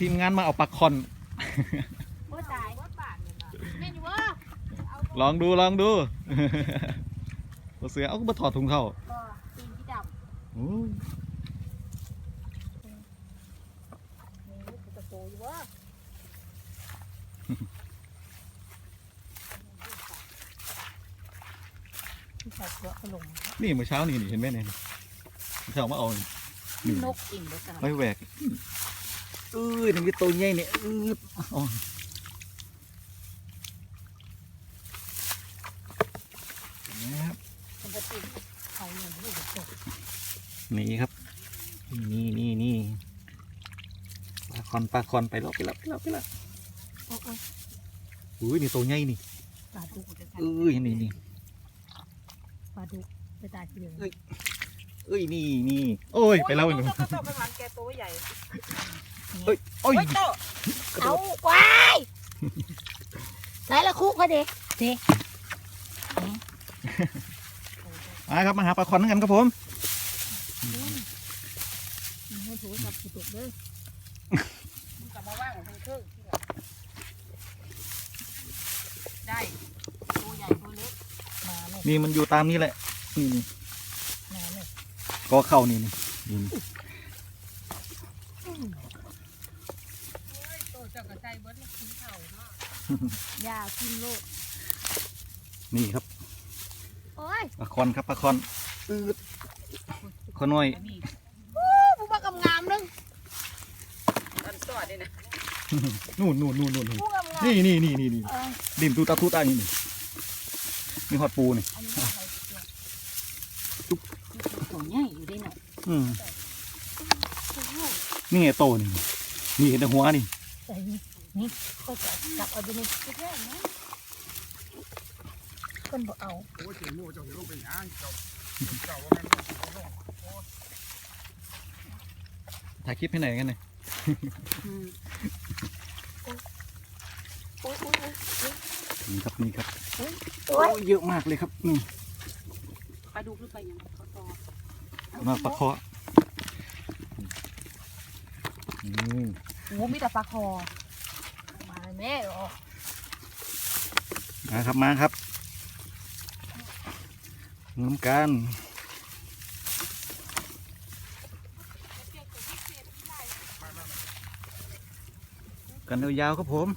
ทีมงานมาเอาปลาคอน บ่ตายแม่นอยู่บ่ลองดูลองดูตัวเสือเอาก็มาถอดถุงเท้าบ่ตีนที่ดำโอ้ยนี่ลูกกระโตอยู่บ่ที่ใส่เกลือขลงนี่เมื่อเช้านี่นี่เห็นไหมเนี่ยเมื่อเช้ามาเอานี่นี่นกอิงบ่สไว้แหวก เอ้ยนี่มีตัวใหญ่เนี่ยอืดอ๋อนะครับนี่ครับ นี่นี่นี่ปลาคอนปลาคอนไปแล้วไปแล้วไปแล้วไปแล้วอุ้ยนี่ตัวใหญ่นี่ปลาดุกจะเอ้ยนี่นี่ปลาดุกไปตายเกลือเอ้ยนี่นี่โอ้ยไปแล้วโอ้หนูยต้องต้องไปทานแกตัวใหญ่ เอ้ยโอ้ยโอ้ยโตกระโดเอาดว้ายไหนละคุกเขาเด็กเด็กมาครับมาหาปลาคอนกันครับผมให้ถูกับกระตุกเด้อมึงกลับมาว่างของทางเครื่องที่แบบได้ตัวใหญ่ตัวเล็กมาเลยนี่มันอยู่ตามนี้แหละนี่นี่มาเลยก็เข้านี่นี่นี่ โตเจ้ากระใจเบิดมันขี้เข่าเนาะยากินโลกนี่ครับโอ้ยปลาคอนครับปลาคอนอืดขอน้อยอันนี้ผู้บักงามนึงอันสอดเลยนะนู่นนู่นนู่นนู่นนู่นผู้งามงามนี่นี่นี่นี่นี่เออดิมตูตาทุตานี่นี่มีฮอดปูนี่อันนี้อะไรเนี่ยตัวใหญ่อยู่ได้หน่อยอืมนี่ไงโตนี่นี่เห็นแต่หัวนี่ใส่ นี่นี่ก็จะจับเอาไปในชุดแรกนะคนบอกเอาโอ้ยเจ๋งโม่เจ้าเห็นลูกเป็นหยังเจ้าเจ้าว่าแม่นลูกเขาต้องถ่ายคลิปให้ไหนอยกันเนี่ยโอ้ยโอ้ยโอ้ยนี่ครับนี่ครับโอ้โอ้ยยเยอะมากเลยครับนี่ปลาดุกหรือปลาหยังเขาตอมาปลาเคาะอืมโอ้มีแต่ปลาคอ มาเลยแม่อมาครับมาครับน้ำกันกันยาวๆครับผม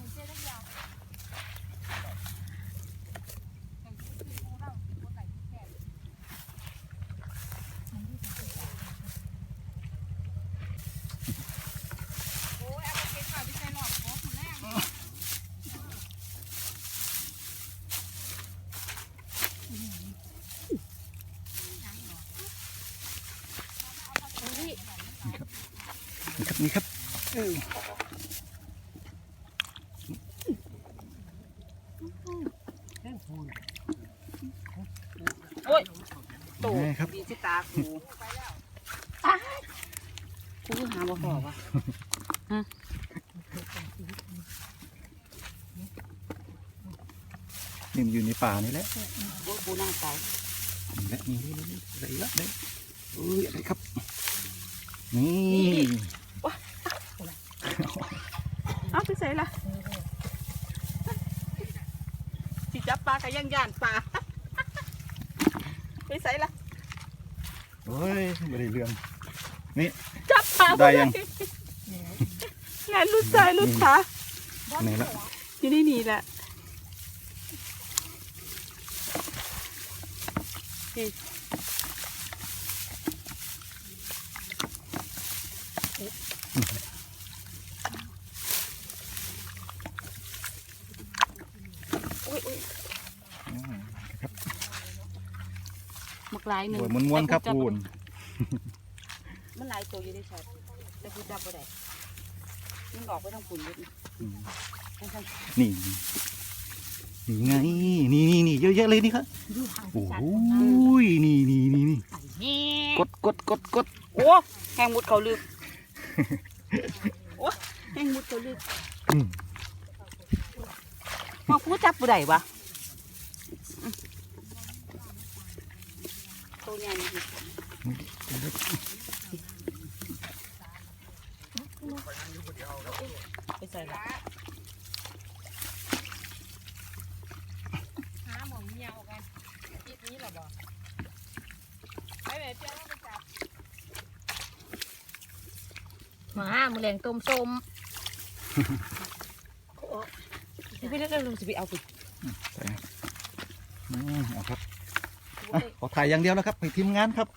โอ้ยเอาไปเก็บข่าวที่ใส่หลอดโอ้คุณแม่ นี่ นี่ครับนี่ครับเอ้ย โอ้ยโตนี่ครับ ดีที่ตากูกูหาบ่พอวะนี่มันอยู่ในป่านี่แหละโอ้ยกูนั่งตายนี่แหละนี่นี่นี่อะไรละเนี่ยเอ้ยอะไรครับ นี่ เอ้าไปใส่ละสิจับปลากับ ย่างย่านปลาไปใส่ละโอ้ยไม่ได้เรื่องจับปลาได้ยัง งานลุดซ้ายลุดขาไหนละอยู่ในนี่แหละนี่ อุ้ยอุ้ย อืม หมึกลายหนึ่งโอ้ยม้วนๆครับแต่กูคูจัณมันหลายตัวอยู่ในช็อตแต่กูจับบ่ได้มันออกไปทางฝุ่นเยอะอืมทางนี่นี่ไงนี่นี่นี่เยอะแยะเลยนี่ครับดูทางโอ้สัตโหว์นี่นี่นี่นี่ไอ้แม่กดกดกดกดโอ้แหงมุดเขาลึกโอ้แหงมุดเขาลึกอืมมากูจับบ่ได้วะ ตัวใหญ่นี่ใส่ละหาหมองเหี่ยวกันคิดนี้เหรอบอกไปแม่เจ้าเราไปจับมามือแรงต้มส้มสิไปเรื่อยๆลงสิไปเอาไปใส่อืมเอาครับ อะขอถ่ายอย่างเดียวแล้วครับให้ทีมงานครับ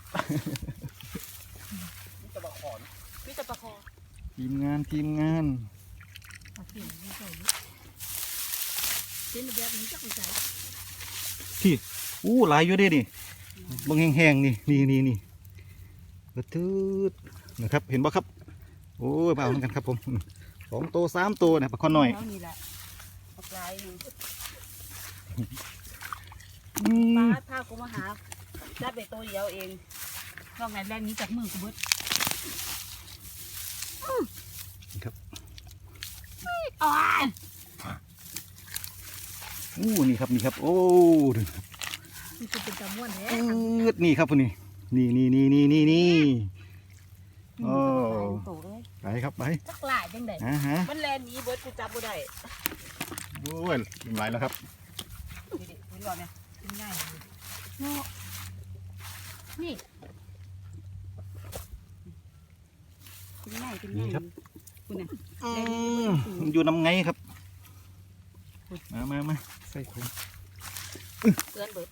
นี่ตะบะขอนพี่จะประคองทีมงานทีมงานเอาสิไม่ใส่ดิเส้นแบบนี้จะไปใส่ที่อู้หลายอยู่เด้นี่เบางแห้งๆนี่นี่นี่นี่กระตืดนะครับ เห็นบ่ครับ โอ้ยมาเอาเหมือนกันครับผมอืมสองตัวสามตัวนะปลาคอนหน่อย เท่านี้แหละเอาปลายหนึ่ งอืปลามถ้ากูมาหาจับเบ็ดตัวเดียวเองลองไหนแรงนี้จากมือกูเบิดครับอ๋ออู้นี่ครับนี่ครับ โอ้ดูมันจะเป็นตะม่วนแท้อืดนี่ครับคนนี้นี่นี่นี่นี่นี่นี่โอ้โตเลยไปครับไปสักหลายจังไดอ่าฮะมันแลนหนี้เบิดกูจับบ่ได้โอ้ยไหลแล้วครับดิดิคุณก่อนเนี่ย เป็นง่ายเลยเนาะนี่เป็นง่ายเป็นง่ายนี่ครับ คุณเนี่ยอืมมันอยู่น้ำไงครับ มามามาใส่ถุงเตือนเบิด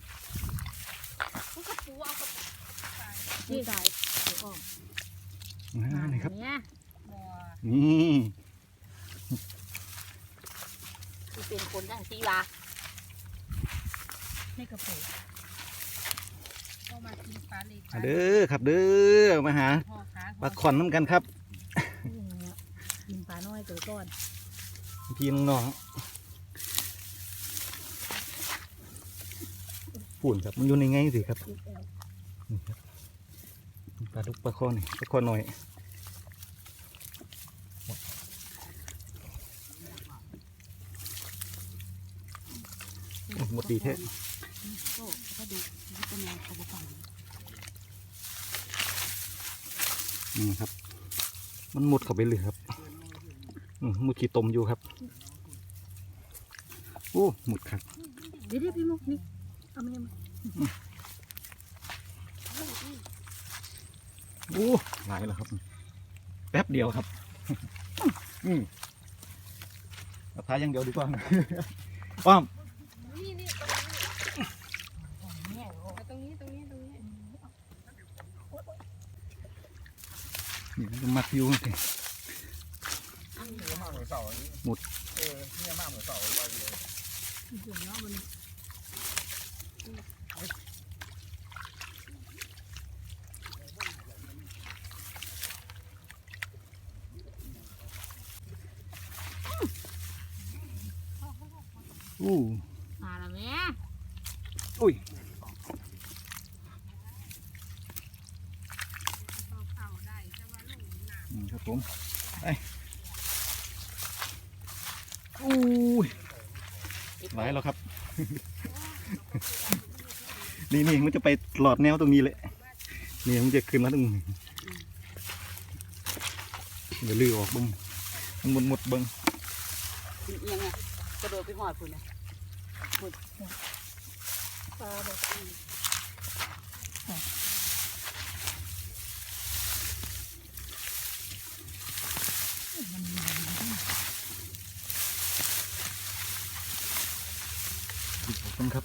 มันกระปูเอากระปูนี่ได้เดี๋ยวออกอ่านี่ครับ เนี่ยนี่ที่เป็นคนอย่างตีลา ในกระปูเอามากินปลาเลยมาเด้อครับเด้อมาหาพ่อค้าปลาขอนน้ำกันครับ กินปลาน้อยตัวก่อนพี่น้องปุ่นครับมันอยู่ในไงสิครับอีกแล้วนี่ครับปลาดุกปลาคอนี่ปลาคอหน่อยโอ้หมดดีแท้โอ้ก็ดู นี่เป็นงานเขาบอกฟังนี่ครับ มันมุดเข้าไปเลยครับอืมมุดขี้ตมอยู่ครับ โอ้หมุดครับเดี๋ยวเดี๋ยวพี่มุกนี่เอามามาโอ้หลายแล้วครับ แป๊บเดียวครับอืมเอาท้ายอย่างเดียวดีกว่าป้อม นี่นี่ตรงนี้เนี่ยเอาตรงนี้ตรงนี้ตรงนี้ นี่มันมัดอยู่สิเนี่ยหมดเออเนี่ยมากเหมือนเสาลอยเลยอู้ มาแล้วแม่ อุ้ยอืมครับผมไปอู้ยหลายแล้วครับ นี่นี่มันจะไปหลอดแนวตรงนี้เลยนี่มันจะขึ้นมาตรงนี้เดี๋ยวลือออกบึงมันหมดหมดๆเบึงยังไงกระโดดไปหอดคุณนะปลาแบบ ขอบคุณครับ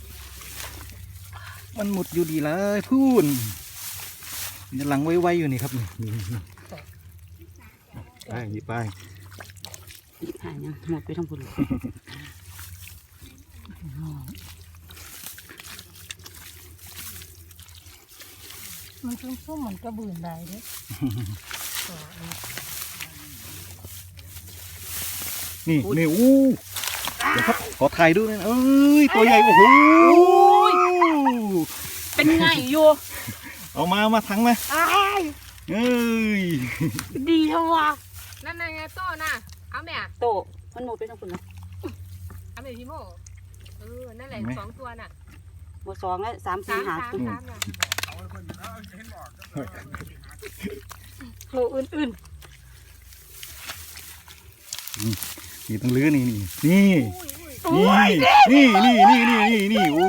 มันหมดอยู่ดีเลยพูนมันหลังไว้ๆอยู่นี่ครับนี่นี่นี่ไปหยิบไปหยิบหายังหมดไปทั้งคุณมันชุ่มๆเหมือนกระบืนได้เด้ต่ออีกนี่นี่อู้ เดี๋ยวครับขอถ่ายด้วยนะเอ้ยตัวใหญ่โอ้โหเป็นไงอยู่เอามามาทั้งมาอ้ายเอ้ยดีเท่าวะนั่นไงโต้น่ะเอาแม่โตมันหมดไปทั้งคุณนะเอาแม่พี่โมเออนั่นแหละสองตัวน่ะหมดสองแล้วสามสาสี่มหาสามตัวสามน่ะเอาไว้เพิ่นเอาเห็นบอกก็โลอื่ นี่ต้องลื้อนี่นี่ นี่ นี่ นี่นี่นี่นี่นี่โอ้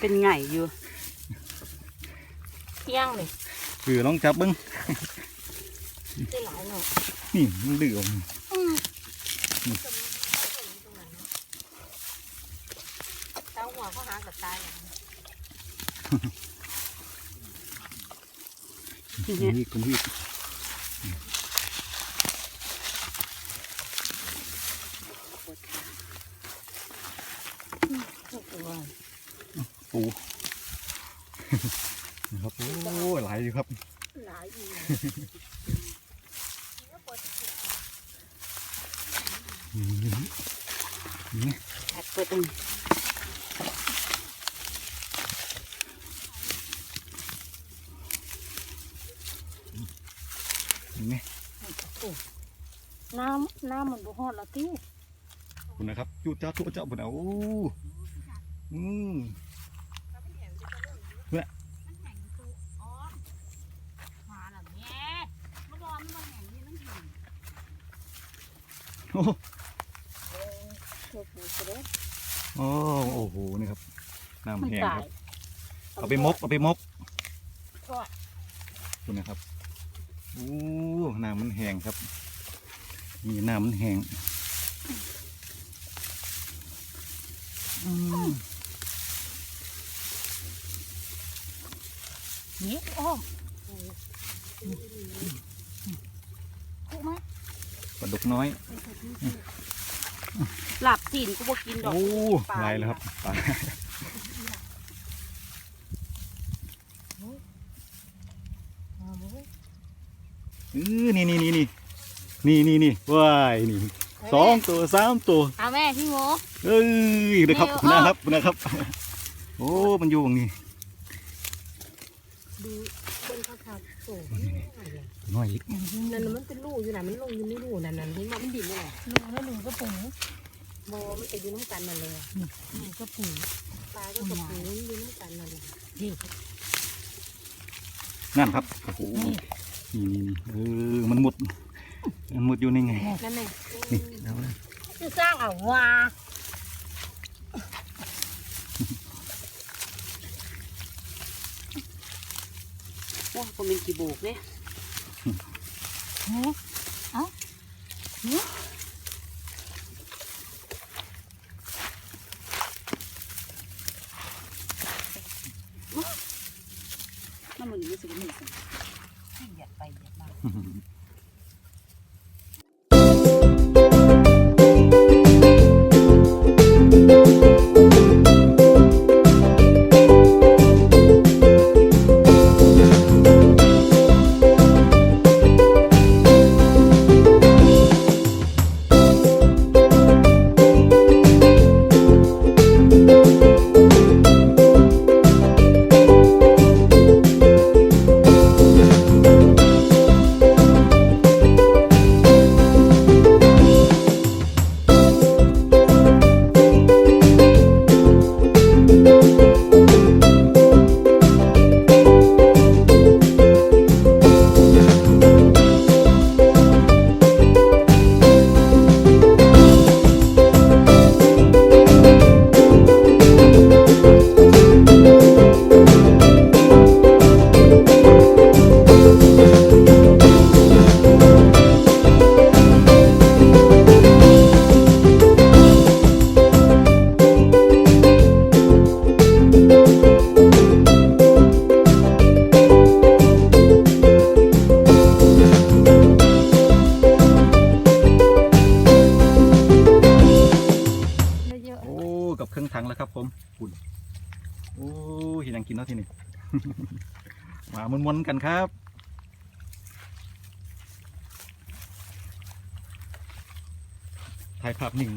เป็นไงอยู่เที่ยงเลยคือลองจับบึ้งนี่มันดื้อเต้าหัวเขาหากับตายนี่กลมพี่ ปูนะครับโอ้หลายอยู่ครับหลายอีกแอดเปิดเองเห็นไหมน้ำน้ำมันบ่ฮอดละที่คุณนะครับจุดจ้าจุดจ้าบุญเอาอืม มาแล้วแม่เมื่อก่อนมันแห้งนี่มันแห้ง โอ้เกิดหมูกระเด้โอ้โอ้โหนี่ครับมันน้ำแห้งตาคยรับ เอาไปมกเอาไปมกทอดคุณนะครับโอ้น้ำมันแห้งครับนี่น้ำมันแห้งอืมนี่อ้อมถูกไหม ปลาดุกน้อยหลับจีนกูบ่กินดอกโอ้ปลาลายแล้วครับปลาเอาเว้ยเออนี่นี่นี่นี่นี่นี่นี่ว้ายนี่สองตัวสามตัวเอาแม่พี่โมเอ้ยนะครับเร็วคุณนะครับคุณนะครับ โอ้มันอยู่ตรงนี้ดู คนเขาทำโอ้น้อยอีกนั่นมันเป็นรูกอยู่น่ะมันลงอยู่ในรูนั่นน่ะเห็นว่มันดิ่นเลยรูแล้วรูก็ปุ๋ยโมมันจะอยู่น้ำกันนั่นเลยรูก็ปุ๋ยปลาก็กับปุ๋ยอยู่น้ำกันนั่นเลยนี่นั่นครับโอ้โหนี่นี่นี่เออมันหมดมันหมดอยู่ในไงนั่นเองนี่เอาเลยจะสร้างเอาว่า โอ้ยผมเป็นกี่โบกเนี่ยน้ำมันนี่สิมันสิเหยียดไปเหยียดมา ครับ ถ่ายภาพหนึ่ง